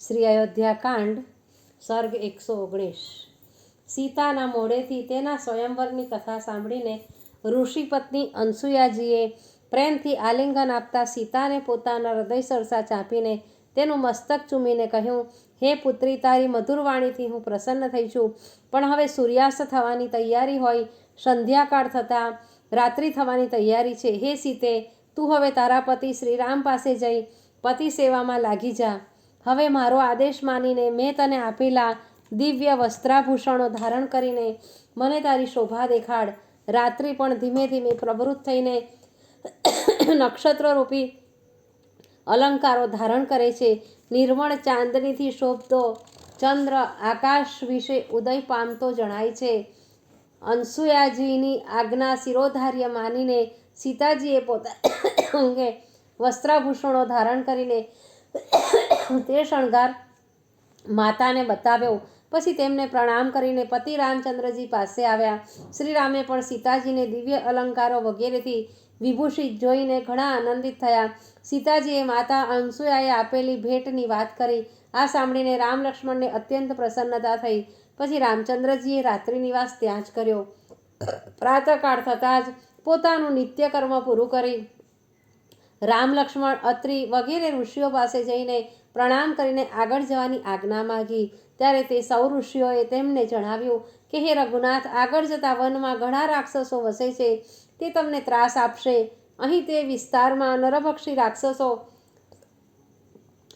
શ્રી અયોધ્યા કાંડ, સર્ગ એકસો ઓગણીસ. સીતાના મોઢેથી તેના સ્વયંવરની કથા સાંભળીને ઋષિપત્ની અનસુયાજીએ પ્રેમથી આલિંગન આપતા સીતાને પોતાના હૃદય સરસા ચાંપીને તેનું મસ્તક ચૂમીને કહ્યું, હે પુત્રી, તારી મધુર વાણીથી હું પ્રસન્ન થઈ છું. પણ હવે સૂર્યાસ્ત થવાની તૈયારી હોય, સંધ્યાકાળ થતાં રાત્રિ થવાની તૈયારી છે. હે સીતે, તું હવે તારા પતિ શ્રીરામ પાસે જઈ પતિ સેવામાં લાગી જા. હવે મારો આદેશ માનીને મેં તને આપેલા દિવ્ય વસ્ત્રાભૂષણો ધારણ કરીને મને તારી શોભા દેખાડ. રાત્રિ પણ ધીમે ધીમે પ્રવૃત્ત થઈને નક્ષત્રરૂપી અલંકારો ધારણ કરે છે. નિર્મળ ચાંદનીથી શોભતો ચંદ્ર આકાશ વિશે ઉદય પામતો જણાય છે. અનસુયાજીની આજ્ઞા શિરોધાર્ય માનીને સીતાજીએ પોતા અંગે વસ્ત્રાભૂષણો ધારણ કરીને તે શણગાર માતાને બતાવ્યો. પછી તેમને પ્રણામ કરીને પતિ રામચંદ્રજી પાસે આવ્યા. શ્રીરામે પણ સીતાજીને દિવ્ય અલંકારો વગેરેથી વિભૂષિત જોઈને ઘણા આનંદિત થયા. સીતાજીએ માતા અંસુયાએ આપેલી ભેટની વાત કરી. આ સાંભળીને રામ લક્ષ્મણને અત્યંત પ્રસન્નતા થઈ. પછી રામચંદ્રજીએ રાત્રિ નિવાસ ત્યાં જ કર્યો. પ્રાતઃકાળ થતાં જ પોતાનું નિત્યકર્મ પૂરું કરી. રામ લક્ષ્મણ, અત્રિ વગેરે ઋષિઓ પાસે જઈને પ્રણામ કરીને આગળ જવાની આજ્ઞા માગી. ત્યારે તે સૌ ઋષિઓએ તેમને જણાવ્યું કે, હે રઘુનાથ, આગળ જતા વનમાં ઘણા રાક્ષસો વસે છે. તે તમને ત્રાસ આપશે. અહીં તે વિસ્તારમાં નરભક્ષી રાક્ષસો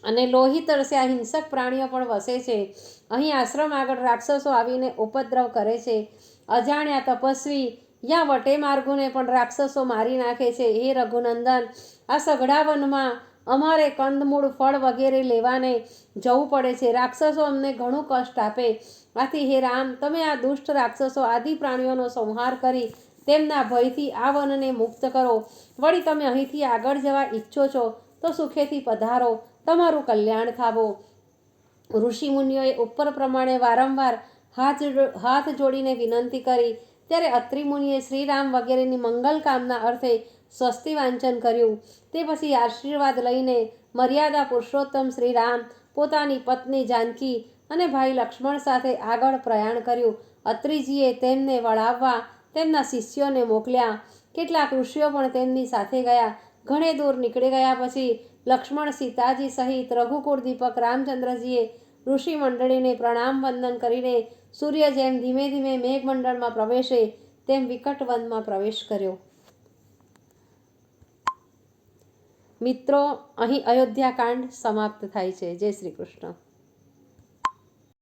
અને લોહી તરસ્યા હિંસક પ્રાણીઓ પણ વસે છે. અહીં આશ્રમ આગળ રાક્ષસો આવીને ઉપદ્રવ કરે છે. અજાણ્યા તપસ્વી યા વટે માર્ગોને પણ રાક્ષસો મારી નાખે છે. હે રઘુનંદન, આ સઘળા વનમાં અમારે કંદમૂળ ફળ વગેરે લેવાને જવું પડે છે. રાક્ષસો અમને ઘણું કષ્ટ આપે. આથી હે રામ, તમે આ દુષ્ટ રાક્ષસો આદિ પ્રાણીઓનો સંહાર કરી તેમના ભયથી આ વનને મુક્ત કરો. વળી તમે અહીંથી આગળ જવા ઈચ્છો છો તો સુખેથી પધારો. તમારું કલ્યાણ થાવો. ઋષિમુનિઓએ ઉપર પ્રમાણે વારંવાર હાથ હાથ જોડીને વિનંતી કરી. ત્યારે અત્રિમુનિએ શ્રીરામ વગેરેની મંગલ કામના અર્થે સ્વસ્તિ વાંચન કર્યું. તે પછી આશીર્વાદ લઈને મર્યાદા પુરુષોત્તમ શ્રીરામ, પોતાની પત્ની જાનકી અને ભાઈ લક્ષ્મણ સાથે આગળ પ્રયાણ કર્યું. અત્રિજીએ તેમને વળાવવા તેમના શિષ્યોને મોકલ્યા. કેટલાક ઋષિઓ પણ તેમની સાથે ગયા. ઘણે દૂર નીકળી ગયા પછી લક્ષ્મણ સીતાજી સહિત રઘુકુળ દીપક રામચંદ્રજીએ ઋષિ મંડળીને પ્રણામ વંદન કરીને સૂર્ય જેમ ધીમે ધીમે મેઘમંડળમાં પ્રવેશે તેમ વિકટ વનમાં પ્રવેશ કર્યો. મિત્રો અહીં અયોધ્યા કાંડ સમાપ્ત થાય છે. જય શ્રી કૃષ્ણ.